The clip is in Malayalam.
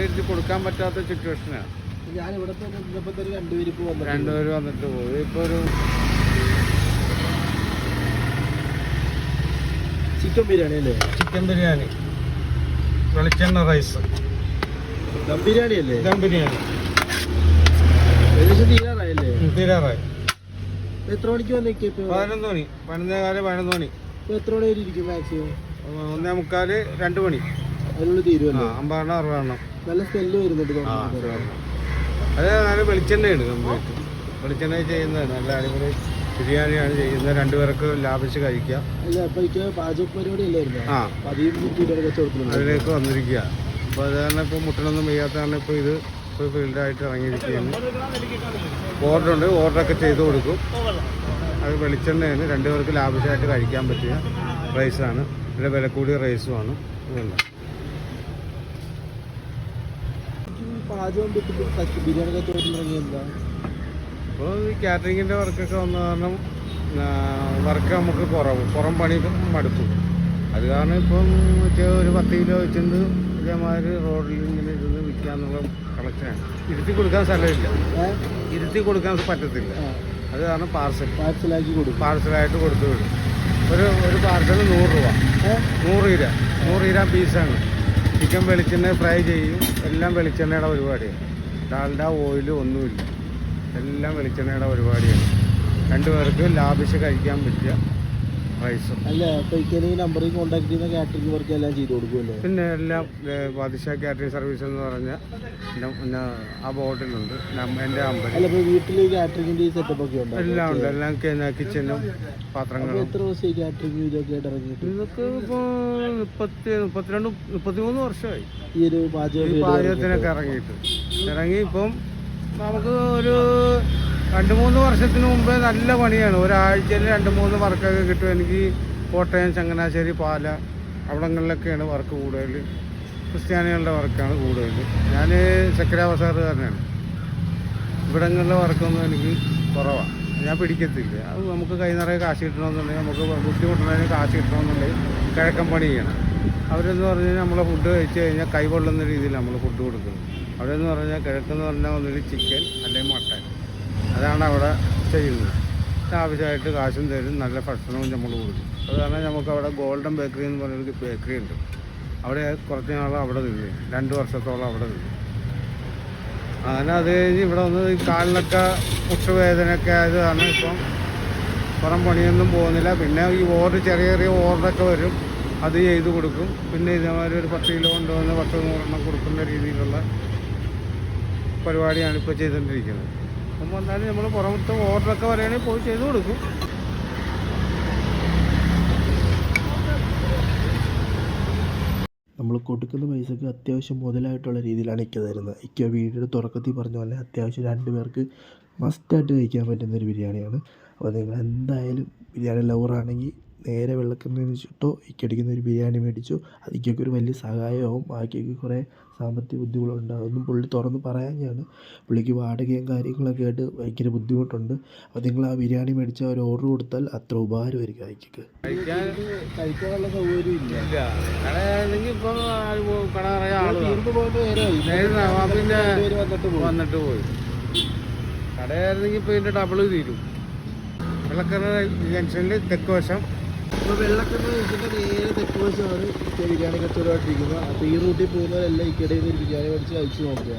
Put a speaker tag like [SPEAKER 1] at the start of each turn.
[SPEAKER 1] ഇവിടെ ഇരുത്തി കൊടുക്കാൻ പറ്റാത്ത സിറ്റുവേഷനാണ്
[SPEAKER 2] ഞാൻ ഇവിടെ തന്നെ നിന്നപ്പോൾ തന്നെ രണ്ടുപേരും ഇപ്പോൾ വന്നു
[SPEAKER 1] രണ്ടുപേര് വന്നിട്ട് പോയി. ഇപ്പോൾ ഒരു
[SPEAKER 2] ചിക്കൻ ബിരിയാണി അല്ലേ?
[SPEAKER 1] ചിക്കൻ ബിരിയാണി. വെളിച്ചെണ്ണ റൈസ്.
[SPEAKER 2] ദം ബിരിയാണി അല്ലേ?
[SPEAKER 1] ദം ബിരിയാണി.
[SPEAKER 2] ഏകദേശം തീരാറായല്ലേ?
[SPEAKER 1] തീരാറായി.
[SPEAKER 2] എത്ര മണിക്ക് വന്നേക്ക്
[SPEAKER 1] പതിനൊന്ന് മണി. പതിനൊന്നേകാൽ പതിനൊന്ന് മണി.
[SPEAKER 2] എത്ര മണി വരെ ഇരിക്കും മാക്സിമം
[SPEAKER 1] ഒന്നേ മുക്കാൽ രണ്ട് മണി.
[SPEAKER 2] തീരുമല്ലോ
[SPEAKER 1] അമ്പതെണ്ണം അറുപതെണ്ണം
[SPEAKER 2] നല്ല സ്മെല്ല് വരുന്നുണ്ട്
[SPEAKER 1] ആ,
[SPEAKER 2] തുടങ്ങുന്നത്.
[SPEAKER 1] അത് നല്ല വെളിച്ചെണ്ണയാണ് കംപ്ലീറ്റ് വെളിച്ചെണ്ണ ചെയ്യുന്നത് നല്ല അടിപൊളി ബിരിയാണിയാണ് ചെയ്യുന്നത്. രണ്ടുപേർക്ക് ലാഭിച്ച് കഴിക്കാം.
[SPEAKER 2] അല്ല അപ്പൊ എനിക്ക് പാചക പരിപാടി അല്ലായിരുന്നു
[SPEAKER 1] ആ.
[SPEAKER 2] അപ്പൊ അതിൽ ബിരിയാണി കച്ചവടത്തിലുണ്ട്
[SPEAKER 1] അതിലേക്ക് വന്നിരിക്കുക. അപ്പോൾ അത് കാരണം ഇപ്പോൾ മുട്ടനൊന്നും വയ്യാത്ത കാരണം ഇപ്പോൾ ഇത് ഇപ്പോൾ ഫീൽഡായിട്ട് ഇറങ്ങിയിരിക്കുകയാണ്. ഓർഡറുണ്ട്. ഓർഡറൊക്കെ ചെയ്ത് കൊടുക്കും. അത് വെളിച്ചെണ്ണയാണ്. രണ്ടുപേർക്ക് ലാഭിച്ചായിട്ട് കഴിക്കാൻ പറ്റിയ റൈസാണ് ഇവിടെ വില കൂടിയ റൈസുമാണ് ഇതുണ്ട്
[SPEAKER 2] ഈ പാചകം വിട്ടിട്ട് ബിരിയാണി
[SPEAKER 1] ഇപ്പോൾ ഈ കാറ്ററിങ്ങിന്റെ വർക്കൊക്കെ വന്ന കാരണം വർക്ക് നമുക്ക് കുറവ്. പുറം പണി മടുത്തു. അത് കാരണം ഇപ്പം ഒരു പത്ത് കിലോ വെച്ചിട്ട് ഇതേമാതിരി റോഡിൽ ഇങ്ങനെ ഇരുന്ന് വിൽക്കാന്നുള്ള കളക്ഷനാണ് ഇരുത്തി കൊടുക്കാൻ സ്ഥലമില്ല. ഇരുത്തി കൊടുക്കാൻ പറ്റത്തില്ല. അത് കാരണം പാർസൽ
[SPEAKER 2] പാർസലാക്കി കൊടുക്കും.
[SPEAKER 1] പാർസലായിട്ട് കൊടുത്തു വിടും. ഒരു ഒരു പാർസൽ നൂറ് രൂപ. നൂറ് ഇര. നൂറ് ഇര പീസാണ് ചിക്കൻ വെളിച്ചെണ്ണ ഫ്രൈ ചെയ്യും. എല്ലാം വെളിച്ചെണ്ണയുടെ പരിപാടിയാണ്. ഡാൽഡ ഓയിൽ ഒന്നുമില്ല. എല്ലാം വെളിച്ചെണ്ണയുടെ പരിപാടിയാണ്. രണ്ടുപേർക്ക് ലാഭിച്ച് കഴിക്കാൻ പറ്റിയ റൈസും
[SPEAKER 2] അല്ല? അപ്പൊ ഈ നമ്പറിൽ കോൺടാക്ട് ചെയ്യുന്ന കാറ്ററിംഗ് വർക്ക് എല്ലാം ചെയ്തു കൊടുക്കുമല്ലോ
[SPEAKER 1] പിന്നെ എല്ലാം ബാദിഷ കാറ്ററിംഗ് സർവീസ് എന്ന് പറഞ്ഞ ന- ന- ആ ബോർഡിലുണ്ട് എന്റെ അമ്പലം.
[SPEAKER 2] അല്ല ഇപ്പൊ വീട്ടിൽ കാറ്ററിംഗിന്റെ ഈ സെറ്റപ്പ് ഒക്കെ ഉണ്ട്?
[SPEAKER 1] എല്ലാം ഉണ്ട്. എല്ലാം കിച്ചനും പാത്രങ്ങളും.
[SPEAKER 2] എത്ര ദിവസമായി കാറ്ററിംഗ് ഇതൊക്കെ ആയിട്ട് ഇറങ്ങിയിട്ട്?
[SPEAKER 1] ഇതൊക്കെ ഇപ്പോൾ മുപ്പത്തി മുപ്പത്തിരണ്ട് മുപ്പത്തിമൂന്ന് വർഷമായി.
[SPEAKER 2] ഈ ഒരു
[SPEAKER 1] പാചകത്തിനൊക്കെ ഇറങ്ങിയിട്ട്. ഇറങ്ങി ഇപ്പം നമുക്ക് ഒരു രണ്ട് മൂന്ന് വർഷത്തിന് മുമ്പേ നല്ല പണിയാണ്. ഒരാഴ്ചയിൽ രണ്ട് മൂന്ന് വർക്കൊക്കെ കിട്ടും. എനിക്ക് കോട്ടയം ചങ്ങനാശ്ശേരി പാല അവിടങ്ങളിലൊക്കെയാണ് വർക്ക് കൂടുതൽ. ക്രിസ്ത്യാനികളുടെ വർക്കാണ് കൂടുതൽ. ഞാൻ ചക്രാവസാറുകാരനാണ്. ഇവിടങ്ങളിലെ വർക്കൊന്നും എനിക്ക് കുറവാണ് ഞാൻ പിടിക്കത്തില്ല. അത് നമുക്ക് കൈ നിറയെ കാശ് കിട്ടണമെന്നുണ്ടെങ്കിൽ നമുക്ക് ബുദ്ധിമുട്ടുന്നതിന് കാശ് കിട്ടണമെന്നുണ്ടെങ്കിൽ കിഴക്കൻ പണി ചെയ്യണം. അവരെന്ന് പറഞ്ഞാൽ നമ്മളെ ഫുഡ് കഴിച്ച് കഴിഞ്ഞാൽ കൈ കൊള്ളുന്ന രീതിയിൽ നമ്മൾ ഫുഡ് കൊടുക്കുന്നത്. അവിടെയെന്ന് പറഞ്ഞാൽ കിഴക്കെന്ന് പറഞ്ഞാൽ ഒന്നിൽ ചിക്കൻ അല്ലെങ്കിൽ മട്ടൻ അതാണ് അവിടെ ചെയ്യുന്നത്. ആവശ്യമായിട്ട് കാശും തരും നല്ല ഭക്ഷണവും നമ്മൾ കൊടുക്കും. അത് കാരണം നമുക്ക് അവിടെ ഗോൾഡൻ ബേക്കറി എന്ന് പറഞ്ഞൊരു ബേക്കറി ഉണ്ട്. അവിടെ കുറച്ച് നാൾ അവിടെ നിന്നു. രണ്ട് വർഷത്തോളം അവിടെ നിന്ന്. അങ്ങനെ അത് കഴിഞ്ഞ് ഇവിടെ വന്ന് കാലിനൊക്കെ മുട്ടുവേദനയൊക്കെ ആയത് കാരണം ഇപ്പം പുറം പണിയൊന്നും പോകുന്നില്ല. പിന്നെ ഈ ഓർഡർ ചെറിയ ചെറിയ ഓർഡറൊക്കെ വരും. അത് ചെയ്ത് കൊടുക്കും. പിന്നെ ഇതേമാതിരി ഒരു പത്ത് കിലോ കൊണ്ടുവന്ന് പത്ത് നൂറെണ്ണം കൊടുക്കുന്ന രീതിയിലുള്ള പരിപാടിയാണ് ഇപ്പോൾ ചെയ്തുകൊണ്ടിരിക്കുന്നത്. അപ്പം വന്നാലും നമ്മൾ പുറമത്തെ ഓർഡറൊക്കെ വരികയാണെങ്കിൽ പോയി ചെയ്ത് കൊടുക്കും.
[SPEAKER 2] നമ്മൾ കൊടുക്കുന്ന പൈസക്ക് അത്യാവശ്യം മുതലായിട്ടുള്ള രീതിയിലാണ് ഇക്ക തരുന്നത്. ഇക്ക വീടിന്റെ തുടക്കത്തിൽ പറഞ്ഞ പോലെ അത്യാവശ്യം രണ്ട് പേർക്ക് മസ്റ്റായിട്ട് കഴിക്കാൻ പറ്റുന്ന ഒരു ബിരിയാണിയാണ്. അപ്പോൾ നിങ്ങൾ എന്തായാലും ബിരിയാണി ലവറാണെങ്കിൽ നേരെ വെള്ളക്കണ്ണിന് ചുട്ടോ ഇക്കടിക്കുന്ന ഒരു ബിരിയാണി മേടിച്ചു. അത് ഇക്കൊക്കെ ഒരു വലിയ സഹായമാവും ബാക്കിയൊക്കെ കുറേ സാമ്പത്തിക ബുദ്ധിമുട്ടുണ്ട് അതൊന്നും പുള്ളി തുറന്ന് പറയാഞ്ഞാണ് പുള്ളിക്ക് വാടകയും കാര്യങ്ങളൊക്കെ ആയിട്ട് ഭയങ്കര ബുദ്ധിമുട്ടുണ്ട്. അപ്പോൾ നിങ്ങൾ ആ ബിരിയാണി മേടിച്ച ഒരു ഓർഡർ കൊടുത്താൽ അത്ര ഉപകാരമായിരിക്കും അയക്കൊക്കെ കഴിക്കാനുള്ള സൗകര്യം ഇല്ല.
[SPEAKER 1] കടയാണെങ്കിൽ ഇപ്പം കട നിറയെ പിന്നെ
[SPEAKER 2] വന്നിട്ട്
[SPEAKER 1] പോയി. കടയായിരുന്നെങ്കിൽ ഇപ്പോൾ ഇതിന്റെ ഡബിൾ തീരും. വെള്ളക്കര ജംഗ്ഷനിൽ തെക്ക് വശം
[SPEAKER 2] അപ്പോൾ വെള്ളക്കണ്ണ ഇതിന്റെ നേരെ തെക്ക് വശമാണ് ബിരിയാണി കച്ചവടമായിട്ടിരിക്കുന്നത് അപ്പോൾ ഈ റൂട്ടിൽ പോകുന്നവരെല്ലാം ഇക്കടയിൽ നിന്ന് ഒരു ബിരിയാണി മേടിച്ച് കഴിച്ച് നോക്കുക.